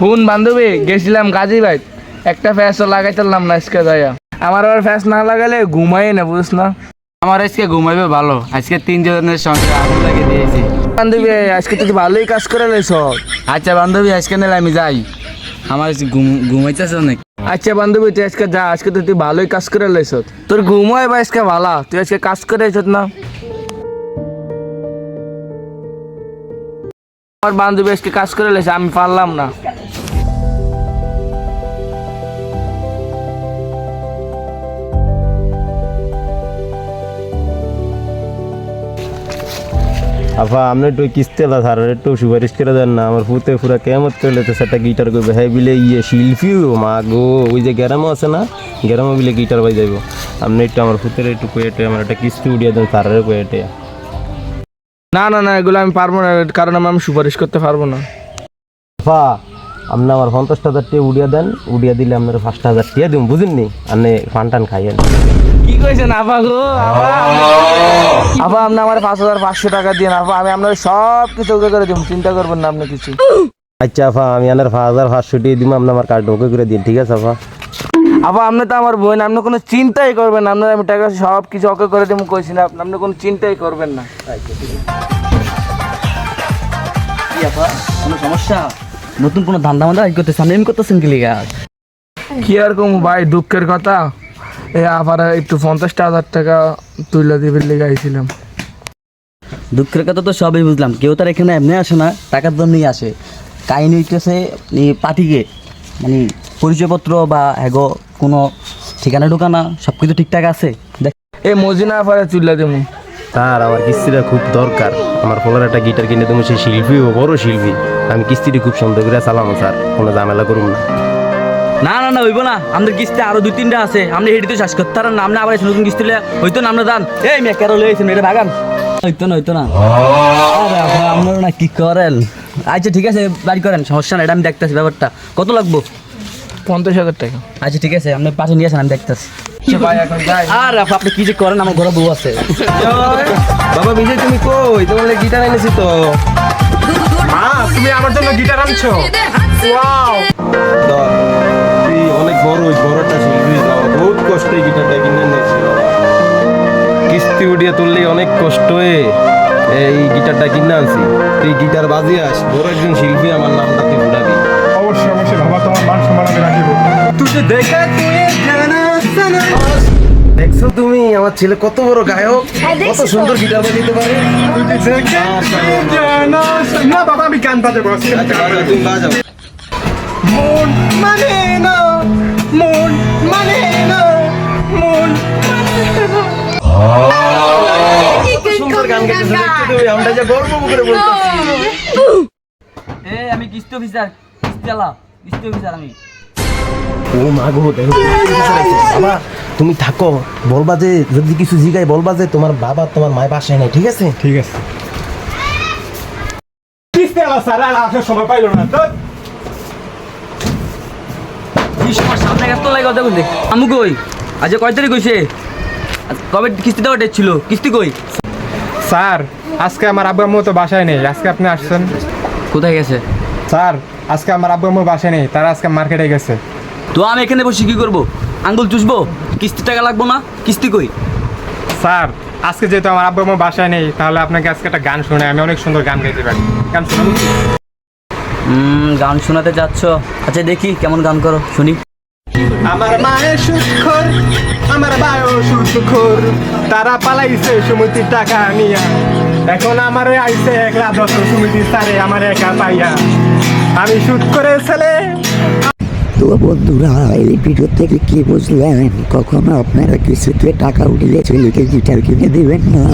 হুন বান্ধবী গেছিলাম গাজী ভাই একটা ফ্যাস লাগাইতাম না আজকে যাইয়া। আমার আবার ফ্যাস না লাগালে ঘুমাই না বুঝছ না? আমার আজকে ঘুমাইবে ভালো। আজকে তিনজনের সঙ্গে আগুন লাগিয়ে দিয়েছি। বান্ধবী আজকে তুই ভালোই কাজ করে লাইছ। আচ্ছা বান্ধবী আজকে নিলে আমি যাই। আমার ঘুমাইতেছে অনেক। আচ্ছা বান্ধবী তুই আজকে যা আজকে তো তুই ভালোই কাজ করে লাইছ। তোর ঘুমাই বা আজকে ভালা? তুই আজকে কাজ করে আইছ না। আমার বান্ধবী আজকে কাজ করে লাইছে আমি পারলাম না। আফা আপনি একটু কিস্তে কিস্তেলা স্যার একটু সুপারিশ করে দেন না। আমার পুতে পুরা কেমত করলে তো সেটা গিটার করবে হ্যাঁ বিলে ইয়ে শিল্পী মা গো ওই যে গ্যারামও আছে না? গ্যারামও বিলে গিটার বাই যাইব আপনি একটু আমার পুতের একটু কয়েটে আমার একটা কিস্তি উড়িয়ে দেন স্যারের কয়েটে না না না এগুলো আমি পারব না কারণ আমি সুপারিশ করতে পারব না। আফা আপনি আমার পঞ্চাশ হাজার টিয়া উড়িয়ে দেন উড়িয়ে দিলে আপনার পাঁচ হাজার টিয়া দিন বুঝেননি? আপনি ফান টান খাইয়েন। কইছেন আফা গো আফা। আফা আপনি আমার পাঁচ হাজার পাঁচশো টাকা দিয়ে আফা। আমি আপনার সব কিছু ওকে করে দিব চিন্তা করবেন না আপনি কিছু। আচ্ছা আফা আমি আপনার পাঁচ হাজার পাঁচশো টিয়া দিব আপনি আমার কার্ড ওকে করে দিন ঠিক আছে আফা? আফা আপনি তো আমার বোন আপনি কোনো চিন্তাই করবেন না। আপনার আমি টাকা সব কিছু ওকে করে দিব কইছি না আপনি আপনি কোনো চিন্তাই করবেন না। কি আপা কোনো সমস্যা? নতুন কোনো ধান্দা মান্দা আজ করতেছেন এমনি করতেছেন কি লিগা? কি আর কম ভাই দুঃখের কথা। আবার একটু পঞ্চাশটা হাজার টাকা তুলে দিবে লেগে আইছিলাম। দুঃখের কথা তো সবই বুঝলাম। কেউ তার এখানে এমনি আসে না টাকার জন্যই আসে। কাহিনী হইতেছে পার্টিকে মানে পরিচয়পত্র বা এগো কোনো ঠিকানা ঢোকানা সব কিছু ঠিকঠাক আছে? দেখ। এই মজিনা আফারে তুলে দেবো স্যার আমার কিস্তিটা খুব দরকার। আমার ফলার একটা গিটার কিনে তুমি সেই শিল্পী ও বড় শিল্পী। আমি কিস্তিটি খুব সুন্দর করে চালাম স্যার। কোনো ঝামেলা করুন না। না না না হইব না। আমাদের কিস্তি আরও দুই তিনটা আছে। আপনি হেঁটে তো শেষ করতে পারেন না আবার এসে নতুন কিস্তি হইতো না আমরা দান এই মেয়ে কেরো লইছেন এটা ভাগান হইতো না হইতো না। আরে আপনারা না কি করেন? আচ্ছা ঠিক আছে বাড়ি করেন সমস্যা না এটা আমি দেখতেছি ব্যাপারটা। কত লাগবো? পঞ্চাশ হাজার টাকা। আচ্ছা ঠিক আছে আপনি পাশে নিয়ে আসেন আমি দেখতেছি। আর আপনি কি যে করেন আমার ঘরে বউ আছে। বাবা বিজয় তুমি কই? তোমার গিটার এনেছি তো। তুমি আমার জন্য গিটার আনছো? ওয়াও। অনেক বড় ওই বড়টা শিল্পী বাবা, বহুত কষ্টে গিটারটা কিনে নিয়েছি কিস্তি উঠিয়ে তুললে অনেক কষ্ট হয়ে এই গিটারটা কিনে আনছি। তুই গিটার বাজিয়াস বড় একজন শিল্পী আমার নামটা তুই ঘুরাবি অবশ্যই অবশ্যই বাবা তোমার মান সম্মান আমি রাখিব। তুই দেখা তুই জানা দেখছ তুমি আমার ছেলে কত বড় গায়ক কত সুন্দর গিটার বাজাতে পারে। না বাবা আমি গান বাজাবো আজকে আমি গান বাজাবো। তুমি বাজাও। মন মন আমরা যা গর্ব করে বলতেছি আমি কিস্তি অফিসার কিস্তি আলা কিস্তি অফিসার আমি। ও মা গো বাবা তুমি থাকো বলবা যে যদি কিছু জিগাই বলবা যে তোমার বাবা তোমার মায়ের বাসায় নাই ঠিক আছে? ঠিক আছে। কিস্তি আলা স্যার আর আসার সময় পাইলো না তো কি সমস্যা আপনার লাগে কথা বলতে আমু কই? আজ কয় তারিখ আজ কবে কিস্তি দেওয়া ডেট ছিল? কিস্তি কই? স্যার আজকে আমার আব্বু আম্মু তো বাসায় নেই। আজকে আপনি আসছেন? কোথায় গেছে? স্যার আজকে আমার আব্বু আম্মু বাসায় নেই। তারা আজকে মার্কেটে গেছে। তো আমি এখানে বসে কি করব? আঙ্গুল চুষবো? কিস্তি টাকা লাগবো না? কিস্তি কই? স্যার আজকে যেহেতু আমার আব্বু আম্মু বাসায় নেই তাহলে আপনাকে আজকে একটা গান শুনে আমি অনেক সুন্দর গান গাইতে পারি। গান গান শোনাতে যাচ্ছ। আচ্ছা দেখি কেমন গান করো শুনি। আমার মায়ের সুখর, আমার বায়ু সুখর। তারা পালাইছে সুমতির টাকা নিয়া। এখন আমার আইছে একলা দশ সুমতি সারে আমার একা পাইয়া। আমি সুদ করে ছেলে। তো বন্ধুরা, এই ভিডিও থেকে কি বুঝলেন? কখনো আপনারা কিছুতে টাকা উঠলে ছেলেকে গিটার কিনে দিবেন না।